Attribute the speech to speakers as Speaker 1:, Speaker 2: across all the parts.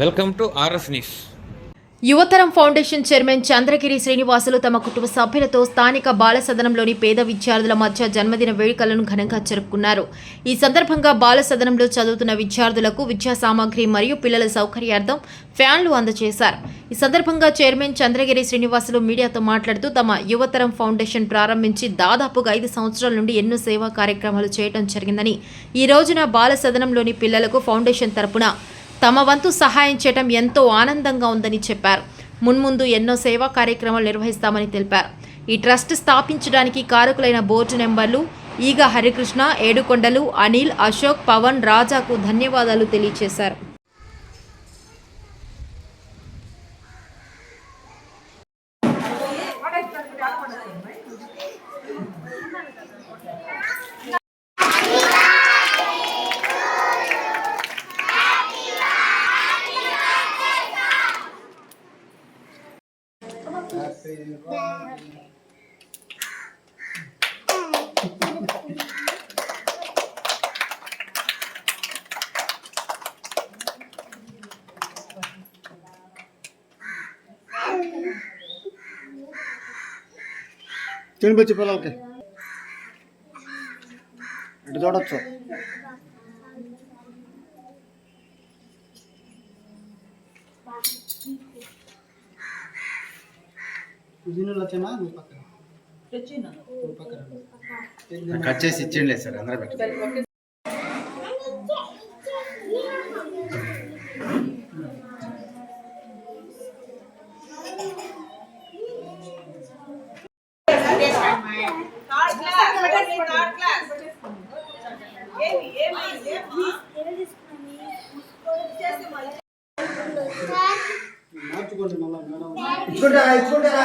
Speaker 1: Welcome to RS news.
Speaker 2: Yuvatharam foundation chairman Chandragiri Srinivasulu తమ కుటుంబ సభ్యులతో స్థానిక బాల సదనంలోని పేద విద్యార్థుల మధ్య జన్మదిన వేడుకలను ఘనంగా జరుపుకున్నారు. ఈ సందర్భంగా బాల సదనంలో చదువుతున్న విద్యార్థులకు విద్యా సామాగ్రి మరియు పిల్లల సౌకర్యార్థం ఫ్యాన్లు అందజేశారు. ఈ సందర్భంగా చైర్మన్ చంద్రగిరి శ్రీనివాసులు మీడియాతో మాట్లాడుతూ తమ యువతరం ఫౌండేషన్ ప్రారంభించి దాదాపుగా ఐదు సంవత్సరాల నుండి ఎన్నో సేవా కార్యక్రమాలు చేయడం జరిగిందని. ఈ రోజున బాల సదనంలోని పిల్లలకు ఫౌండేషన్ తరపున తమ వంతు సహాయం చేయడం ఎంతో ఆనందంగా ఉందని చెప్పారు. మున్ముందు ఎన్నో సేవా కార్యక్రమాలు నిర్వహిస్తామని తెలిపారు. ఈ ట్రస్ట్ స్థాపించడానికి కారకులైన బోర్డు నెంబర్లు ఈగ హరికృష్ణ ఏడుకొండలు అనిల్ అశోక్ పవన్ రాజాకు ధన్యవాదాలు తెలియజేశారు
Speaker 3: తినిపించి పిల్లలకి ఇటు చూడొచ్చు దీనిలో వచ్చానా మీ పక్కన. మీ పక్కన.
Speaker 1: కట్ చేసి ఇచ్చేయండి సార్ అందరూ పెట్టండి
Speaker 3: మార్చుకోండి మళ్ళీ మేడం. ఇచ్చుకుంటారా ఇచ్చుకుంటారా?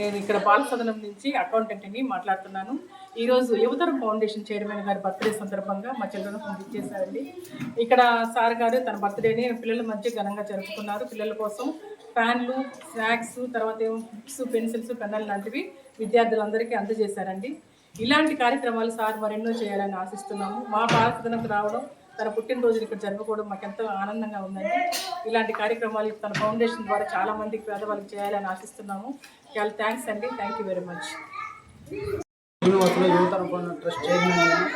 Speaker 4: నేను ఇక్కడ బాలసదనం నుంచి అకౌంటెంట్ని మాట్లాడుతున్నాను. ఈరోజు యువతరం ఫౌండేషన్ చైర్మన్ గారి బర్త్డే సందర్భంగా మా చిల్డ్రన్ పంపిణీ చేశారండి. ఇక్కడ సార్ గారు తన బర్త్డేని పిల్లల మధ్య ఘనంగా జరుపుకున్నారు. పిల్లల కోసం ఫ్యాన్లు స్నాక్స్ తర్వాత ఏమో బుక్స్ పెన్సిల్స్ పెన్నులు లాంటివి విద్యార్థులందరికీ అందజేశారండి. ఇలాంటి కార్యక్రమాలు సార్ మరెన్నో చేయాలని ఆశిస్తున్నాము. మా బాల రావడం తన పుట్టినరోజుని ఇక్కడ జరుపుకోవడం మాకు ఎంతో ఆనందంగా ఉందండి. ఇలాంటి కార్యక్రమాలు తన ఫౌండేషన్ ద్వారా చాలా మందికి పేదవాళ్ళకి చేయాలని ఆశిస్తున్నాము. చాలా థ్యాంక్స్ అండి. Thank you very much.
Speaker 3: Srinivasulu Yuvatharam fund trust chairman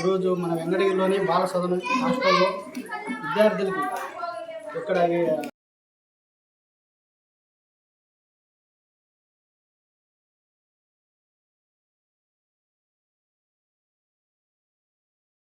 Speaker 3: ఈరోజు మన వెంకటగిరిలోని బాల సదనం హాస్టల్లో విద్యార్థులకు ఇక్కడ